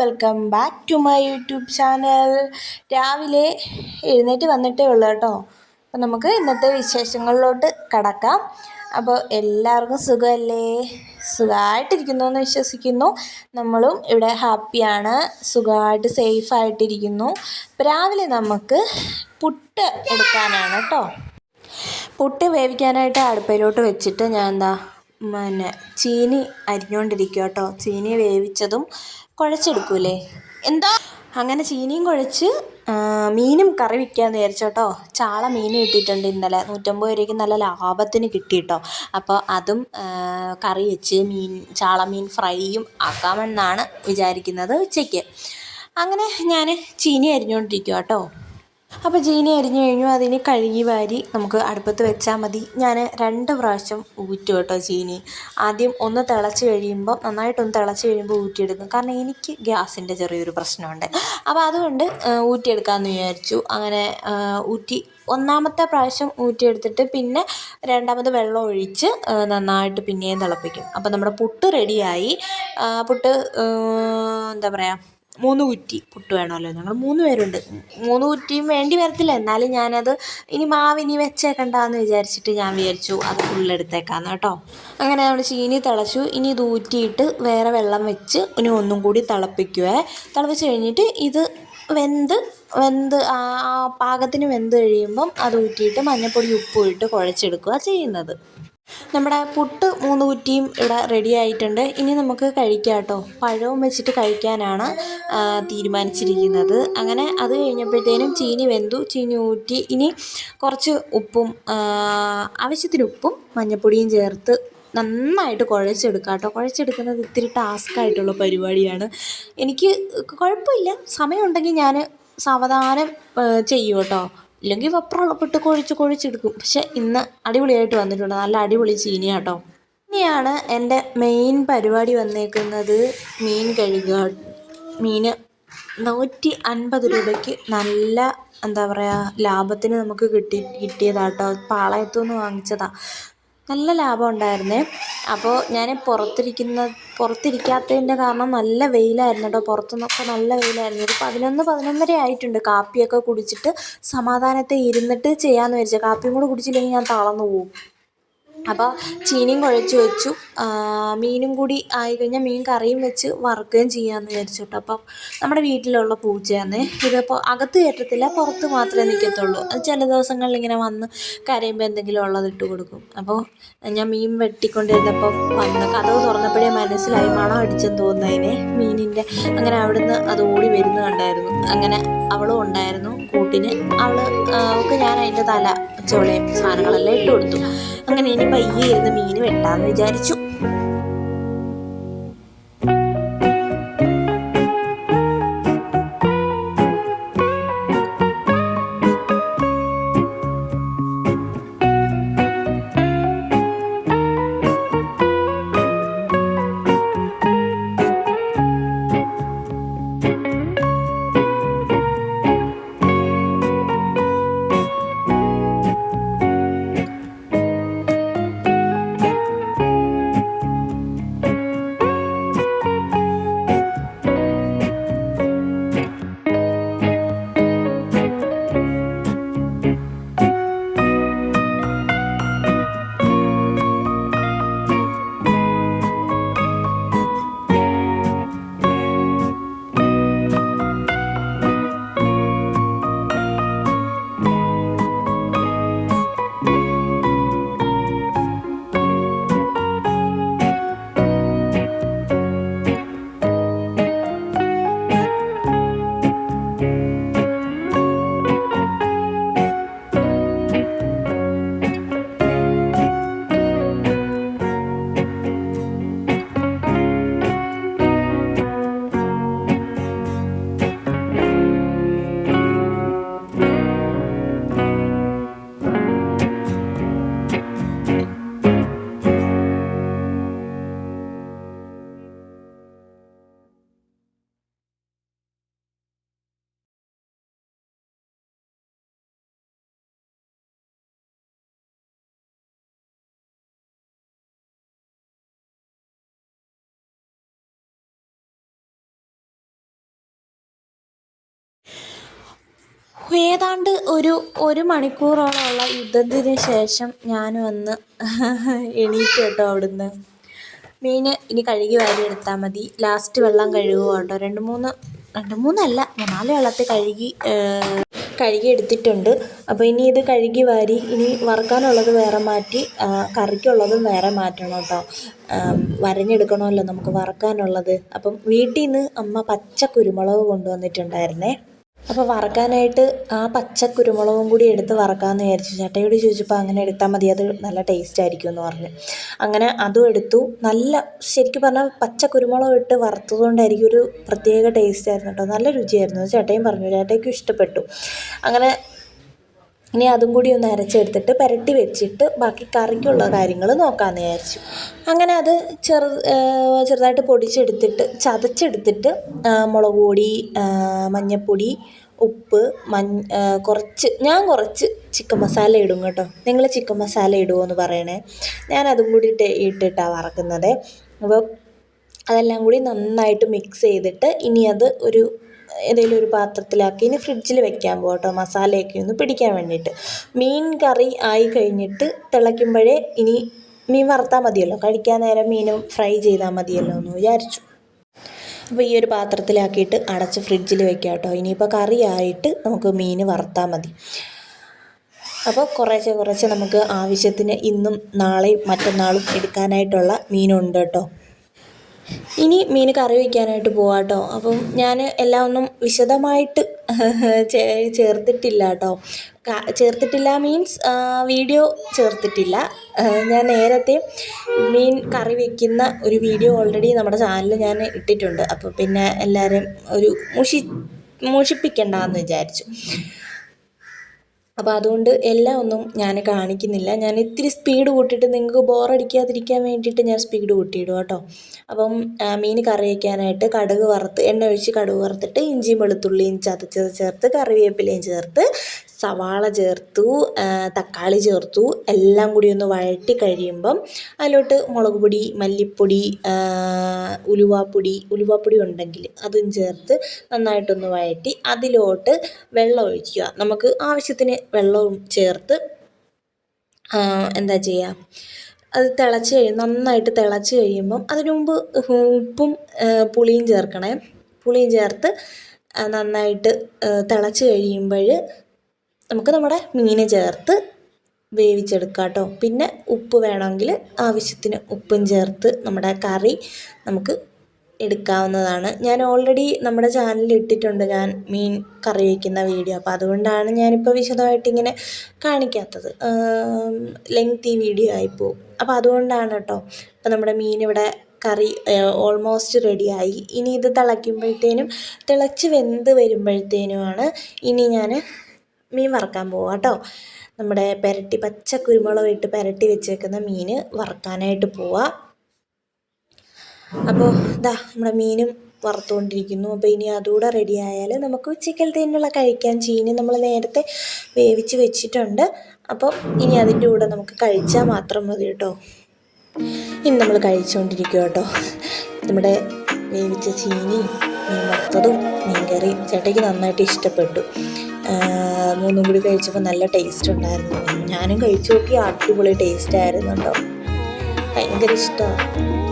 Welcome back to my YouTube channel. രാവിലെ എഴുന്നേറ്റ് വന്നിട്ടേ ഉള്ളൂ കേട്ടോ. അപ്പം നമുക്ക് ഇന്നത്തെ വിശേഷങ്ങളിലോട്ട് കടക്കാം. അപ്പോൾ എല്ലാവർക്കും സുഖമല്ലേ? സുഖമായിട്ടിരിക്കുന്നു എന്ന് വിശ്വസിക്കുന്നു. നമ്മളും ഇവിടെ ഹാപ്പിയാണ്. സുഖമായിട്ട് സേഫായിട്ടിരിക്കുന്നു. രാവിലെ നമുക്ക് പുട്ട് എടുക്കാനാണ് കേട്ടോ പുട്ട് വേവിക്കാനായിട്ട് അടുപ്പയിലോട്ട് വെച്ചിട്ട് ഞാൻ എന്താ പിന്നെ ചീനി അരിഞ്ഞുകൊണ്ടിരിക്കുക കേട്ടോ ചീനി വേവിച്ചതും കുഴച്ചെടുക്കൂലേ? എന്താ അങ്ങനെ ചീനിയും കുഴച്ച് മീനും കറി വെക്കാമെന്ന് വിചാരിച്ചു കേട്ടോ ചാള മീൻ കിട്ടിയിട്ടുണ്ട് ഇന്നലെ. നൂറ്റമ്പത് രൂപയ്ക്ക് നല്ല ലാഭത്തിന് കിട്ടി കേട്ടോ അപ്പോൾ അതും കറി വെച്ച് മീൻ ചാള മീൻ ഫ്രൈയും ആക്കാമെന്നാണ് വിചാരിക്കുന്നത് ഉച്ചയ്ക്ക്. അങ്ങനെ ഞാൻ ചീനി അരിഞ്ഞുകൊണ്ടിരിക്കുക കേട്ടോ അപ്പോൾ ജീനി അരിഞ്ഞു കഴിഞ്ഞു. അതിന് കഴുകി വാരി നമുക്ക് അടുപ്പത്ത് വെച്ചാൽ മതി. ഞാൻ രണ്ട് പ്രാവശ്യം ഊറ്റു കേട്ടോ ജീനി. ആദ്യം ഒന്ന് തിളച്ച് കഴിയുമ്പോൾ നന്നായിട്ടൊന്ന് തിളച്ച് കഴിയുമ്പോൾ ഊറ്റിയെടുക്കും. കാരണം എനിക്ക് ഗ്യാസിന്റെ ചെറിയൊരു പ്രശ്നമുണ്ട്. അപ്പോൾ അതുകൊണ്ട് ഊറ്റിയെടുക്കാമെന്ന് വിചാരിച്ചു. അങ്ങനെ ഊറ്റി ഒന്നാമത്തെ പ്രാവശ്യം ഊറ്റിയെടുത്തിട്ട് പിന്നെ രണ്ടാമത് വെള്ളം ഒഴിച്ച് നന്നായിട്ട് പിന്നെയും തിളപ്പിക്കും. അപ്പോൾ നമ്മുടെ പുട്ട് റെഡിയായി പുട്ട് എന്താ പറയുക മൂന്ന് കുറ്റി പുട്ട് വേണമല്ലോ. ഞങ്ങൾ മൂന്ന് പേരുണ്ട്. മൂന്ന് കുറ്റിയും വേണ്ടി വരത്തില്ല. എന്നാലും ഞാനത് ഇനി മാവ് ഇനി വെച്ചേക്കണ്ടെന്ന് വിചാരിച്ചിട്ട് ഞാൻ വിചാരിച്ചു അത് ഫുള്ളെടുത്തേക്കാന്ന് കേട്ടോ. അങ്ങനെ നമ്മൾ ചീനി തിളച്ചു. ഇനി ഇത് ഊറ്റിയിട്ട് വേറെ വെള്ളം വെച്ച് ഇനി ഒന്നും കൂടി തിളപ്പിക്കുവേ. തിളപ്പിച്ച് കഴിഞ്ഞിട്ട് ഇത് വെന്ത് വെന്ത് ആ പാകത്തിന് വെന്ത് കഴിയുമ്പം അത് ഊറ്റിയിട്ട് മഞ്ഞപ്പൊടി ഉപ്പും ഇട്ട് കുഴച്ചെടുക്കുക ചെയ്യുന്നത്. നമ്മുടെ പുട്ട് മൂന്ന് കുറ്റിയും ഇവിടെ റെഡി ആയിട്ടുണ്ട്. ഇനി നമുക്ക് കഴിക്കാം കേട്ടോ. പഴവും വെച്ചിട്ട് കഴിക്കാനാണ് തീരുമാനിച്ചിരിക്കുന്നത്. അങ്ങനെ അത് കഴിഞ്ഞപ്പോഴത്തേനും ചീനി വെന്തു ചീനി ഊറ്റി. ഇനി കുറച്ച് ഉപ്പും ആവശ്യത്തിന് ഉപ്പും മഞ്ഞൾപ്പൊടിയും ചേർത്ത് നന്നായിട്ട് കുഴച്ചെടുക്കുക കേട്ടോ. കുഴച്ചെടുക്കുന്നത് ഇത്തിരി ടാസ്ക് ആയിട്ടുള്ള പരിപാടിയാണ്. എനിക്ക് കുഴപ്പമില്ല. സമയമുണ്ടെങ്കിൽ ഞാൻ സാവധാനം ചെയ്യും കേട്ടോ. ഇല്ലെങ്കിൽ വെപ്രമുള്ളപ്പെട്ട് കൊഴിച്ച് കൊഴിച്ചെടുക്കും. പക്ഷെ ഇന്ന് അടിപൊളിയായിട്ട് വന്നിട്ടുണ്ട്. നല്ല അടിപൊളി ചീനിയാട്ടോ. ഇനിയാണ് എന്റെ മെയിൻ പരിപാടി വന്നേക്കുന്നത് മീൻ കഴുകുക മീൻ നൂറ്റി അൻപത് രൂപയ്ക്ക് നല്ല എന്താ പറയുക ലാഭത്തിന് നമുക്ക് കിട്ടി കിട്ടിയതാട്ടോ. പാളയത്തുനിന്ന് വാങ്ങിച്ചതാണ് നല്ല ലാഭം ഉണ്ടായിരുന്നേ. അപ്പോൾ ഞാൻ പുറത്തിരിക്കുന്ന പുറത്തിരിക്കാത്തതിന്റെ കാരണം നല്ല വെയിലായിരുന്നു കേട്ടോ. പുറത്തുനിന്നൊക്കെ നല്ല വെയിലായിരുന്നു. ഒരു പതിനൊന്ന് പതിനൊന്നര ആയിട്ടുണ്ട്. കാപ്പിയൊക്കെ കുടിച്ചിട്ട് സമാധാനത്തെ ഇരുന്നിട്ട് ചെയ്യാമെന്ന് വിചാരിച്ചു. കാപ്പിയും കൂടെ കുടിച്ചില്ലെങ്കിൽ ഞാൻ തളർന്നു പോകും അപ്പോൾ ചീനിയും കുഴച്ച് വെച്ചു. മീനും കൂടി ആയിക്കഴിഞ്ഞാൽ മീൻ കറിയും വെച്ച് വറുക്കുകയും ചെയ്യാമെന്ന് വിചാരിച്ചു കേട്ടോ. അപ്പം നമ്മുടെ വീട്ടിലുള്ള പൂച്ചയാണ് ഇതിപ്പോൾ അകത്ത് കയറ്റത്തില്ല പുറത്ത് മാത്രമേ നിൽക്കത്തുള്ളൂ അത് ചില ദിവസങ്ങളിൽ ഇങ്ങനെ വന്ന് കരയുമ്പോൾ എന്തെങ്കിലും ഉള്ളത് ഇട്ട് കൊടുക്കും. അപ്പോൾ ഞാൻ മീൻ വെട്ടിക്കൊണ്ടിരുന്നപ്പോൾ വന്ന് കഥവ് തുറന്നപ്പോഴേ മനസ്സിലായി മണം അടിച്ചെന്ന് തോന്നുന്നതിനെ മീനിന്റെ അങ്ങനെ അവിടുന്ന് അത് ഓടി വരുന്ന കണ്ടായിരുന്നു. അങ്ങനെ അവളും ഉണ്ടായിരുന്നു കൂട്ടിന്. അവൾ ഒക്കെ ഞാൻ അതിന്റെ തല ചോളയും സാധനങ്ങളെല്ലാം ഇട്ട് കൊടുത്തു അങ്ങനെ ഇനി പയ്യെ ഇരുന്ന് മീൻ വെട്ടാന്ന് വിചാരിച്ചു. ഏതാണ്ട് ഒരു ഒരു മണിക്കൂറോളമുള്ള യുദ്ധത്തിന് ശേഷം ഞാൻ വന്ന് എണീറ്റ് കേട്ടോ അവിടുന്ന്. മീൻ ഇനി കഴുകി വാരി എടുത്താൽ മതി. ലാസ്റ്റ് വെള്ളം കഴുകുക കേട്ടോ. രണ്ട് മൂന്ന് രണ്ട് മൂന്നല്ല മൂന്നാൽ വെള്ളത്തിൽ കഴുകി കഴുകി എടുത്തിട്ടുണ്ട്. അപ്പോൾ ഇനി ഇത് കഴുകി വാരി ഇനി വറുക്കാനുള്ളത് വേറെ മാറ്റി കറിക്കുള്ളതും വേറെ മാറ്റണം കേട്ടോ. വരഞ്ഞെടുക്കണമല്ലോ നമുക്ക് വറുക്കാനുള്ളത്. അപ്പം വീട്ടിൽ നിന്ന് അമ്മ പച്ച കുരുമുളക് കൊണ്ടുവന്നിട്ടുണ്ടായിരുന്നേ. അപ്പോൾ വറക്കാനായിട്ട് ആ പച്ച കുരുമുളകും കൂടി എടുത്ത് വറക്കാമെന്ന് വിചാരിച്ചു. ചേട്ടയോട് ചോദിച്ചപ്പോൾ അങ്ങനെ എടുത്താൽ മതി അത് നല്ല ടേസ്റ്റ് ആയിരിക്കും എന്ന് പറഞ്ഞു. അങ്ങനെ അതും എടുത്തു. നല്ല ശരിക്കും പറഞ്ഞാൽ പച്ച കുരുമുളക് ഇട്ട് വറുത്തത് കൊണ്ടായിരിക്കും ഒരു പ്രത്യേക ടേസ്റ്റ് ആയിരുന്നു കേട്ടോ. നല്ല രുചിയായിരുന്നു. ചേട്ടയും പറഞ്ഞു. ചേട്ടയ്ക്കും ഇഷ്ടപ്പെട്ടു. അങ്ങനെ ഇനി അതും കൂടി ഒന്ന് അരച്ചെടുത്തിട്ട് പുരട്ടി വെച്ചിട്ട് ബാക്കി കറിക്കുള്ള കാര്യങ്ങൾ നോക്കാമെന്ന് വിചാരിച്ചു. അങ്ങനെ അത് ചെറു ചെറുതായിട്ട് പൊടിച്ചെടുത്തിട്ട് ചതച്ചെടുത്തിട്ട് മുളക് പൊടി മഞ്ഞൾപ്പൊടി ഉപ്പ് മഞ്ഞ കുറച്ച് ഞാൻ കുറച്ച് ചിക്കൻ മസാല ഇടും കേട്ടോ. നിങ്ങൾ ചിക്കൻ മസാല ഇടുമോ എന്ന് പറയണേ. ഞാൻ അതും കൂടി ഇട്ട് ഇട്ടിട്ടാണ് വറക്കുന്നത്. അപ്പോൾ അതെല്ലാം കൂടി നന്നായിട്ട് മിക്സ് ചെയ്തിട്ട് ഇനി അത് ഒരു ഏതെങ്കിലും ഒരു പാത്രത്തിലാക്കി ഇനി ഫ്രിഡ്ജിൽ വെക്കാൻ പോകട്ടോ മസാലയൊക്കെ ഒന്ന് പിടിക്കാൻ വേണ്ടിയിട്ട്. മീൻ കറി ആയി കഴിഞ്ഞിട്ട് തിളയ്ക്കുമ്പോഴേ ഇനി മീൻ വറുത്താൽ മതിയല്ലോ കഴിക്കാൻ നേരം മീനും ഫ്രൈ ചെയ്താൽ മതിയല്ലോ എന്ന് വിചാരിച്ചു. അപ്പോൾ ഈ ഒരു പാത്രത്തിലാക്കിയിട്ട് അടച്ച് ഫ്രിഡ്ജിൽ വെക്കാം കേട്ടോ ഇനിയിപ്പോൾ കറിയായിട്ട് നമുക്ക് മീൻ വറുത്താൽ മതി. അപ്പോൾ കുറേശ്ശെ കുറേശ്ശെ നമുക്ക് ആവശ്യത്തിന് ഇന്നും നാളെയും മറ്റന്നാളും എടുക്കാനായിട്ടുള്ള മീനുണ്ട് കേട്ടോ ഇനി മീൻ കറി വയ്ക്കാനായിട്ട് പോവാട്ടോ. അപ്പം ഞാൻ എല്ലാം ഒന്നും വിശദമായിട്ട് ചേർത്തിട്ടില്ല കേട്ടോ. ചേർത്തിട്ടില്ല മീൻസ് വീഡിയോ ചേർത്തിട്ടില്ല. ഞാൻ നേരത്തെ മീൻ കറി വയ്ക്കുന്ന ഒരു വീഡിയോ ഓൾറെഡി നമ്മുടെ ചാനലിൽ ഞാൻ ഇട്ടിട്ടുണ്ട്. അപ്പോൾ പിന്നെ എല്ലാവരും ഒരു മുഷി മോഷിപ്പിക്കണ്ടെന്ന് വിചാരിച്ചു. അപ്പോൾ അതുകൊണ്ട് എല്ലാം ഒന്നും ഞാൻ കാണിക്കുന്നില്ല. ഞാൻ ഇത്തിരി സ്പീഡ് കൂട്ടിയിട്ട് നിങ്ങൾക്ക് ബോറടിക്കാതിരിക്കാൻ വേണ്ടിയിട്ട് ഞാൻ സ്പീഡ് കൂട്ടിയിടും കേട്ടോ. അപ്പം മീൻ കറി വയ്ക്കാനായിട്ട് കടുക് വറുത്ത് എണ്ണ ഒഴിച്ച് കടുക് വറുത്തിട്ട് ഇഞ്ചിയും വെളുത്തുള്ളിയും ചതച്ചത് ചേർത്ത് കറിവേപ്പിലയും ചേർത്ത് സവാള ചേർത്തു തക്കാളി ചേർത്തു എല്ലാം കൂടി ഒന്ന് വഴറ്റി കഴിയുമ്പം അതിലോട്ട് മുളക് പൊടി മല്ലിപ്പൊടി ഉലുവാപ്പൊടി ഉലുവാപ്പൊടി ഉണ്ടെങ്കിൽ അതും ചേർത്ത് നന്നായിട്ടൊന്ന് വഴറ്റി അതിലോട്ട് വെള്ളം ഒഴിക്കുക. നമുക്ക് ആവശ്യത്തിന് വെള്ളവും ചേർത്ത് എന്താ ചെയ്യുക അത് തിളച്ച് കഴിയും നന്നായിട്ട് തിളച്ച് കഴിയുമ്പം അതിനു മുമ്പ് ഉപ്പും പുളിയും ചേർക്കണേ. പുളിയും ചേർത്ത് നന്നായിട്ട് തിളച്ച് കഴിയുമ്പോൾ നമുക്ക് നമ്മുടെ മീൻ ചേർത്ത് വേവിച്ചെടുക്കാം കേട്ടോ. പിന്നെ ഉപ്പ് വേണമെങ്കിൽ ആവശ്യത്തിന് ഉപ്പും ചേർത്ത് നമ്മുടെ കറി നമുക്ക് എടുക്കാവുന്നതാണ്. ഞാൻ ഓൾറെഡി നമ്മുടെ ചാനലിൽ ഇട്ടിട്ടുണ്ട് ഞാൻ മീൻ കറി വയ്ക്കുന്ന വീഡിയോ അപ്പോൾ അതുകൊണ്ടാണ് ഞാനിപ്പോൾ വിശദമായിട്ട് ഇങ്ങനെ കാണിക്കാത്തത്. ലെങ്തി വീഡിയോ ആയിപ്പോവും അപ്പോൾ അതുകൊണ്ടാണ് കേട്ടോ. അപ്പോൾ നമ്മുടെ മീൻ ഇവിടെ കറി ഓൾമോസ്റ്റ് റെഡിയായി ഇനി ഇത് തിളയ്ക്കുമ്പോഴത്തേനും തിളച്ച് വെന്ത് വരുമ്പോഴത്തേനുമാണ് ഇനി ഞാൻ മീൻ വറുക്കാൻ പോവാം കേട്ടോ നമ്മുടെ പെരട്ടി പച്ച കുരുമുളക് ഇട്ട് പെരട്ടി വെച്ചേക്കുന്ന മീൻ വറുക്കാനായിട്ട് പോവാം. അപ്പോൾ ഇതാ നമ്മുടെ മീനും വറുത്തുകൊണ്ടിരിക്കുന്നു. അപ്പോൾ ഇനി അതുകൂടെ റെഡി ആയാൽ നമുക്ക് ഉച്ചക്കലത്തേനുള്ള കഴിക്കാൻ ചീനി നമ്മൾ നേരത്തെ വേവിച്ച് വെച്ചിട്ടുണ്ട്. അപ്പോൾ ഇനി അതിന്റെ കൂടെ നമുക്ക് കഴിച്ചാൽ മാത്രം മതി കേട്ടോ ഇനി നമ്മൾ കഴിച്ചുകൊണ്ടിരിക്കുക കേട്ടോ നമ്മുടെ വേവിച്ച ചീനി മീൻ വറുത്തതും മീൻ കറി ചേട്ടയ്ക്ക് നന്നായിട്ട് ഇഷ്ടപ്പെട്ടു. മൂന്നും കൂടി കഴിച്ചപ്പോൾ നല്ല ടേസ്റ്റ് ഉണ്ടായിരുന്നു. ഞാനും കഴിച്ചു നോക്കി അടിപൊളി ടേസ്റ്റ് ആയിരുന്നു കേട്ടോ ഭയങ്കര ഇഷ്ടമാണ്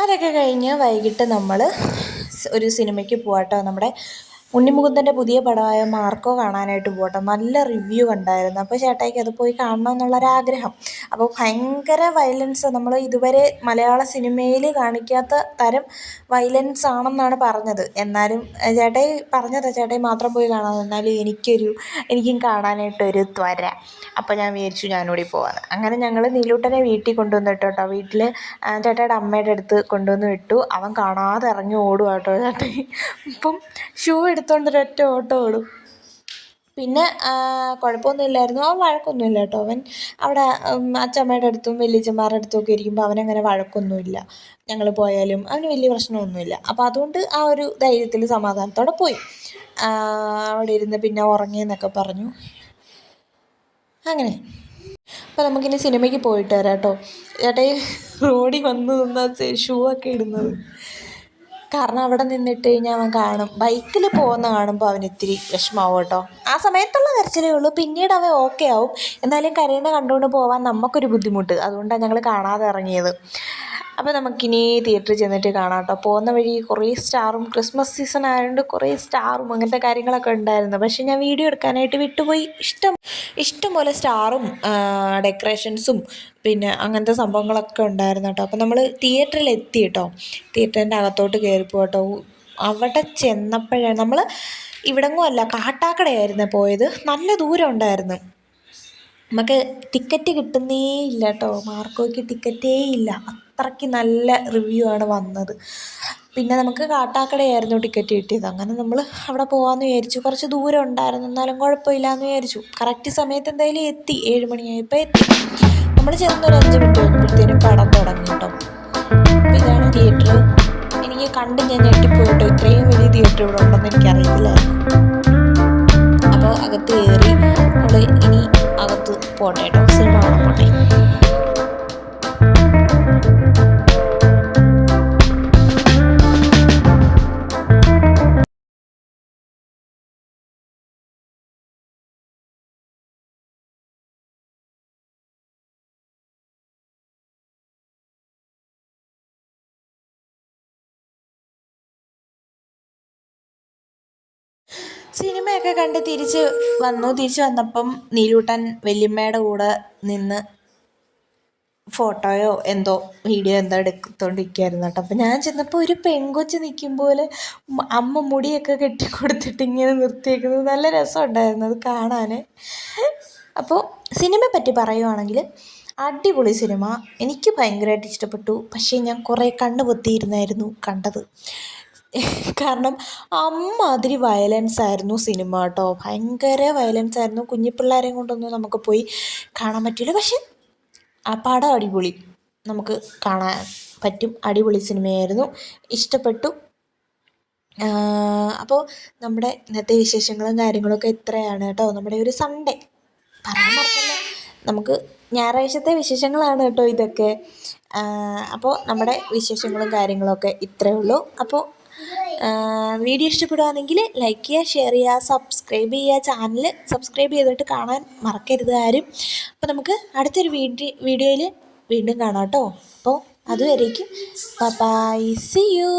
അതൊക്കെ കഴിഞ്ഞ് വൈകിട്ട് നമ്മൾ ഒരു സിനിമയ്ക്ക് പോവാട്ടോ. നമ്മുടെ ഉണ്ണിമുകുന്ദന്റെ പുതിയ പടമായ മാർക്കോ കാണാനായിട്ട് പോട്ടെ. നല്ല റിവ്യൂ കണ്ടായിരുന്നു. അപ്പോൾ ചേട്ടായിക്ക് അത് പോയി കാണണം എന്നുള്ളൊരാഗ്രഹം അപ്പോൾ ഭയങ്കര വയലൻസ് നമ്മൾ ഇതുവരെ മലയാള സിനിമയിൽ കാണിക്കാത്ത തരം വയലൻസ് ആണെന്നാണ് പറഞ്ഞത്. എന്നാലും ചേട്ടായി പറഞ്ഞത്. ചേട്ടായി മാത്രം പോയി കാണാൻ എന്നാലും എനിക്കൊരു എനിക്കും കാണാനായിട്ടൊരു ത്വര. അപ്പോൾ ഞാൻ വിചാരിച്ചു ഞാനൂടി പോവാന്ന്. അങ്ങനെ ഞങ്ങൾ നീലൂട്ടനെ വീട്ടിൽ കൊണ്ടുവന്നു കേട്ടോ വീട്ടിൽ ചേട്ടായിയുടെ അമ്മയുടെ അടുത്ത് കൊണ്ടുവന്ന് വിട്ടു. അവൻ കാണാതെ ഇറങ്ങി ഓടുക കേട്ടോ ചേട്ടായി. ഇപ്പം ഷൂ എടുത്തുകൊണ്ട് ഒരൊറ്റ ഓട്ടോ ഓടും. പിന്നെ കുഴപ്പമൊന്നുമില്ലായിരുന്നു അവൻ വഴക്കൊന്നുമില്ല കേട്ടോ. അവൻ അവിടെ അച്ചമ്മയുടെ അടുത്തും വല്യച്ഛന്മാരുടെ അടുത്തും ഒക്കെ ഇരിക്കുമ്പോൾ അവനങ്ങനെ വഴക്കൊന്നുമില്ല. ഞങ്ങൾ പോയാലും അവന് വലിയ പ്രശ്നമൊന്നുമില്ല. അപ്പോൾ അതുകൊണ്ട് ആ ഒരു ധൈര്യത്തിൽ സമാധാനത്തോടെ പോയി. അവിടെ ഇരുന്ന് പിന്നെ ഉറങ്ങിയെന്നൊക്കെ പറഞ്ഞു. അങ്ങനെ. അപ്പോൾ നമുക്കിനി സിനിമയ്ക്ക് പോയിട്ട് വരാം കേട്ടോ. ചേട്ടായി റോഡിൽ വന്ന് നിന്നാ ഷൂ ഒക്കെ ഇടുന്നത്. കാരണം അവിടെ നിന്നിട്ട് കഴിഞ്ഞാൽ അവൻ കാണും. ബൈക്കിൽ പോകുന്ന കാണുമ്പോൾ അവൻ ഇത്തിരി വിഷമാവും കേട്ടോ. ആ സമയത്തുള്ള കരച്ചിലേ ഉള്ളൂ. പിന്നീട് അവൻ ഓക്കെ ആവും. എന്നാലും കരയുന്ന കണ്ടുകൊണ്ട് പോകാൻ നമുക്കൊരു ബുദ്ധിമുട്ട്. അതുകൊണ്ടാണ് ഞങ്ങൾ കാണാതെ ഇറങ്ങിയത്. അപ്പോൾ നമുക്കിനി തിയേറ്ററിൽ ചെന്നിട്ട് കാണാം കേട്ടോ പോകുന്ന വഴി കുറേ സ്റ്റാറും ക്രിസ്മസ് സീസൺ ആയതുകൊണ്ട് കുറേ സ്റ്റാറും അങ്ങനത്തെ കാര്യങ്ങളൊക്കെ ഉണ്ടായിരുന്നു. പക്ഷേ ഞാൻ വീഡിയോ എടുക്കാനായിട്ട് വിട്ടുപോയി. ഇഷ്ടം ഇഷ്ടംപോലെ സ്റ്റാറും ഡെക്കറേഷൻസും പിന്നെ അങ്ങനത്തെ സംഭവങ്ങളൊക്കെ ഉണ്ടായിരുന്നു കേട്ടോ അപ്പോൾ നമ്മൾ തിയേറ്ററിൽ എത്തി കേട്ടോ തിയേറ്ററിന്റെ അകത്തോട്ട് കയറിപ്പോ കേട്ടോ അവിടെ ചെന്നപ്പോഴാണ് നമ്മൾ ഇവിടെങ്ങും അല്ല കാട്ടാക്കടയായിരുന്നു പോയത്. നല്ല ദൂരം ഉണ്ടായിരുന്നു. നമുക്ക് ടിക്കറ്റ് കിട്ടുന്നേ ഇല്ല കേട്ടോ മാർക്കോയ്ക്ക് ടിക്കറ്റേ ഇല്ല. അത്രയ്ക്ക് നല്ല റിവ്യൂ ആണ് വന്നത്. പിന്നെ നമുക്ക് കാട്ടാക്കടയായിരുന്നു ടിക്കറ്റ് കിട്ടിയത്. അങ്ങനെ നമ്മൾ അവിടെ പോകാമെന്ന് വിചാരിച്ചു. കുറച്ച് ദൂരം ഉണ്ടായിരുന്നു. എന്നാലും കുഴപ്പമില്ല എന്ന് വിചാരിച്ചു. കറക്റ്റ് സമയത്ത് എന്തായാലും എത്തി. ഏഴ് മണിയായപ്പോൾ എത്തി. നമ്മൾ ചെന്നൊരു അഞ്ച് മിനിറ്റ് കഴിഞ്ഞപ്പോഴത്തേനും പടം തുടങ്ങി കേട്ടോ ഇതാണ് തിയേറ്റർ എനിക്ക് കണ്ട് ഞാൻ ഞെട്ടിപ്പോയിട്ടോ ഇത്രയും വലിയ തിയേറ്റർ ഇവിടെ ഉണ്ടെന്ന് എനിക്കറിയത്തില്ലായിരുന്നു അപ്പോൾ അകത്ത് കയറി നമ്മൾ ഇനി അകത്ത് പോട്ടെ കേട്ടോ സിനിമയൊക്കെ കണ്ട് തിരിച്ച് വന്നു. തിരിച്ച് വന്നപ്പം നീലൂട്ടൻ വല്യമ്മയുടെ കൂടെ നിന്ന് ഫോട്ടോയോ എന്തോ വീഡിയോ എന്തോ എടുത്തോണ്ടിരിക്കുകയായിരുന്നു കേട്ടോ. അപ്പം ഞാൻ ചെന്നപ്പോൾ ഒരു പെങ്കൊച്ച് നിൽക്കും പോലെ അമ്മ മുടിയൊക്കെ കെട്ടിക്കൊടുത്തിട്ട് ഇങ്ങനെ നിർത്തിയേക്കുന്നത്. നല്ല രസമുണ്ടായിരുന്നു അത് കാണാൻ അപ്പോൾ സിനിമയെ പറ്റി പറയുവാണെങ്കിൽ അടിപൊളി സിനിമ. എനിക്ക് ഭയങ്കരമായിട്ട് ഇഷ്ടപ്പെട്ടു. പക്ഷേ ഞാൻ കുറേ കണ്ണ് പൊത്തിയിരുന്നായിരുന്നു കണ്ടത്. കാരണം അമ്മാതിരി വയലൻസ് ആയിരുന്നു സിനിമ കേട്ടോ. ഭയങ്കര വയലൻസ് ആയിരുന്നു. കുഞ്ഞിപ്പിള്ളേരെയും കൊണ്ടൊന്നും നമുക്ക് പോയി കാണാൻ പറ്റില്ല പക്ഷെ ആ പടം അടിപൊളി. നമുക്ക് കാണാൻ പറ്റും. അടിപൊളി സിനിമയായിരുന്നു. ഇഷ്ടപ്പെട്ടു. അപ്പോൾ നമ്മുടെ ഇന്നത്തെ വിശേഷങ്ങളും കാര്യങ്ങളൊക്കെ ഇത്രയാണ് കേട്ടോ. നമ്മുടെ ഒരു സൺഡേ പറയാൻ നമുക്ക് ഞായറാഴ്ചത്തെ വിശേഷങ്ങളാണ് കേട്ടോ ഇതൊക്കെ. അപ്പോൾ നമ്മുടെ വിശേഷങ്ങളും കാര്യങ്ങളൊക്കെ ഇത്രയേ ഉള്ളൂ. അപ്പോൾ വീഡിയോ ഇഷ്ടപ്പെടുകയാണെങ്കിൽ ലൈക്ക് ചെയ്യുക ഷെയർ ചെയ്യുക സബ്സ്ക്രൈബ് ചെയ്യുക ചാനൽ സബ്സ്ക്രൈബ് ചെയ്തിട്ട് കാണാൻ മറക്കരുത് ആരും. അപ്പോൾ നമുക്ക് അടുത്തൊരു വീഡിയോ വീഡിയോയിൽ വീണ്ടും കാണാം കേട്ടോ. അപ്പോൾ അതുവരേക്കും. By C U